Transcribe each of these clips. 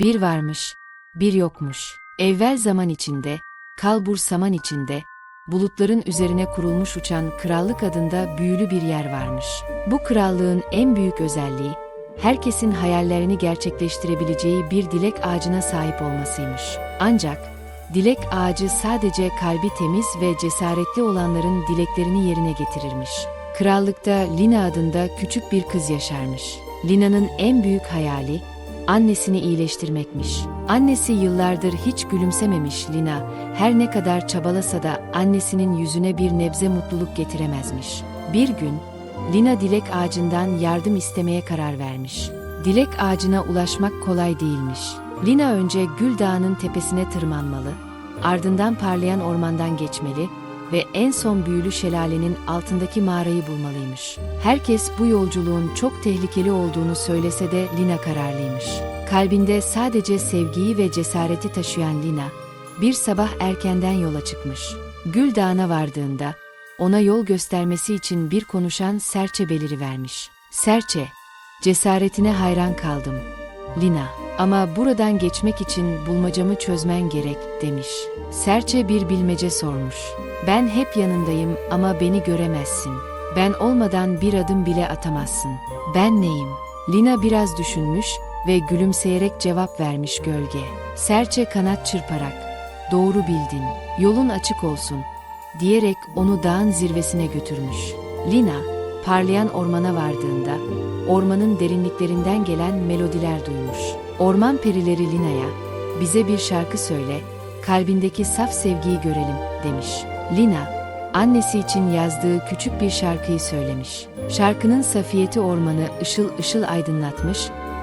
Bir varmış, bir yokmuş. Evvel zaman içinde, kalbur saman içinde, bulutların üzerine kurulmuş uçan krallık adında büyülü bir yer varmış. Bu krallığın en büyük özelliği, herkesin hayallerini gerçekleştirebileceği bir dilek ağacına sahip olmasıymış. Ancak, dilek ağacı sadece kalbi temiz ve cesaretli olanların dileklerini yerine getirirmiş. Krallıkta Lina adında küçük bir kız yaşarmış. Lina'nın en büyük hayali, annesini iyileştirmekmiş. Annesi yıllardır hiç gülümsememiş Lina, her ne kadar çabalasa da annesinin yüzüne bir nebze mutluluk getiremezmiş. Bir gün, Lina dilek ağacından yardım istemeye karar vermiş. Dilek ağacına ulaşmak kolay değilmiş. Lina önce Gül Dağı'nın tepesine tırmanmalı, ardından parlayan ormandan geçmeli ve en son büyülü şelalenin altındaki mağarayı bulmalıymış. Herkes bu yolculuğun çok tehlikeli olduğunu söylese de Lina kararlıymış. Kalbinde sadece sevgiyi ve cesareti taşıyan Lina, bir sabah erkenden yola çıkmış. Gül Dağı'na vardığında, ona yol göstermesi için bir konuşan Serçe belirivermiş. Serçe, cesaretine hayran kaldım. Lina, ama buradan geçmek için bulmacamı çözmen gerek demiş. Serçe bir bilmece sormuş. Ben hep yanındayım ama beni göremezsin. Ben olmadan bir adım bile atamazsın. Ben neyim? Lina biraz düşünmüş ve gülümseyerek cevap vermiş gölge. Serçe kanat çırparak, doğru bildin, yolun açık olsun, diyerek onu dağın zirvesine götürmüş. Lina, parlayan ormana vardığında, ormanın derinliklerinden gelen melodiler duymuş. Orman perileri Lina'ya, bize bir şarkı söyle, kalbindeki saf sevgiyi görelim, demiş. Lina, annesi için yazdığı küçük bir şarkıyı söylemiş. Şarkının safiyeti ormanı ışıl ışıl aydınlatmış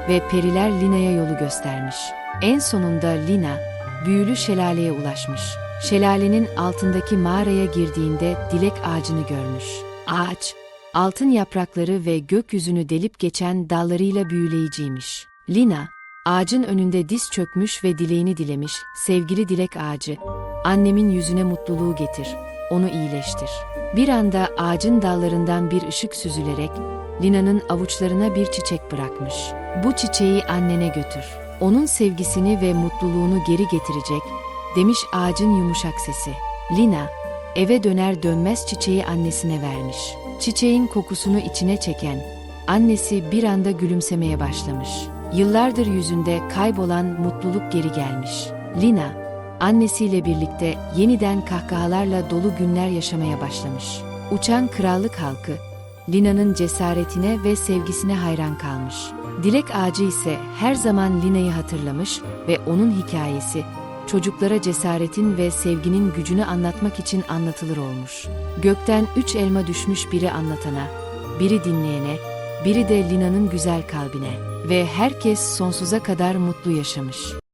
ve periler Lina'ya yolu göstermiş. En sonunda Lina, büyülü şelaleye ulaşmış. Şelalenin altındaki mağaraya girdiğinde dilek ağacını görmüş. Ağaç, altın yaprakları ve gökyüzünü delip geçen dallarıyla büyüleyiciymiş. Lina, ağacın önünde diz çökmüş ve dileğini dilemiş, sevgili dilek ağacı, annemin yüzüne mutluluğu getir, onu iyileştir. Bir anda ağacın dallarından bir ışık süzülerek, Lina'nın avuçlarına bir çiçek bırakmış. Bu çiçeği annene götür. Onun sevgisini ve mutluluğunu geri getirecek, demiş ağacın yumuşak sesi. Lina, eve döner dönmez çiçeği annesine vermiş. Çiçeğin kokusunu içine çeken, annesi bir anda gülümsemeye başlamış. Yıllardır yüzünde kaybolan mutluluk geri gelmiş. Lina, annesiyle birlikte yeniden kahkahalarla dolu günler yaşamaya başlamış. Uçan krallık halkı, Lina'nın cesaretine ve sevgisine hayran kalmış. Dilek ağacı ise her zaman Lina'yı hatırlamış ve onun hikayesi çocuklara cesaretin ve sevginin gücünü anlatmak için anlatılır olmuş. Gökten üç elma düşmüş biri anlatana, biri dinleyene, biri de Lina'nın güzel kalbine ve herkes sonsuza kadar mutlu yaşamış.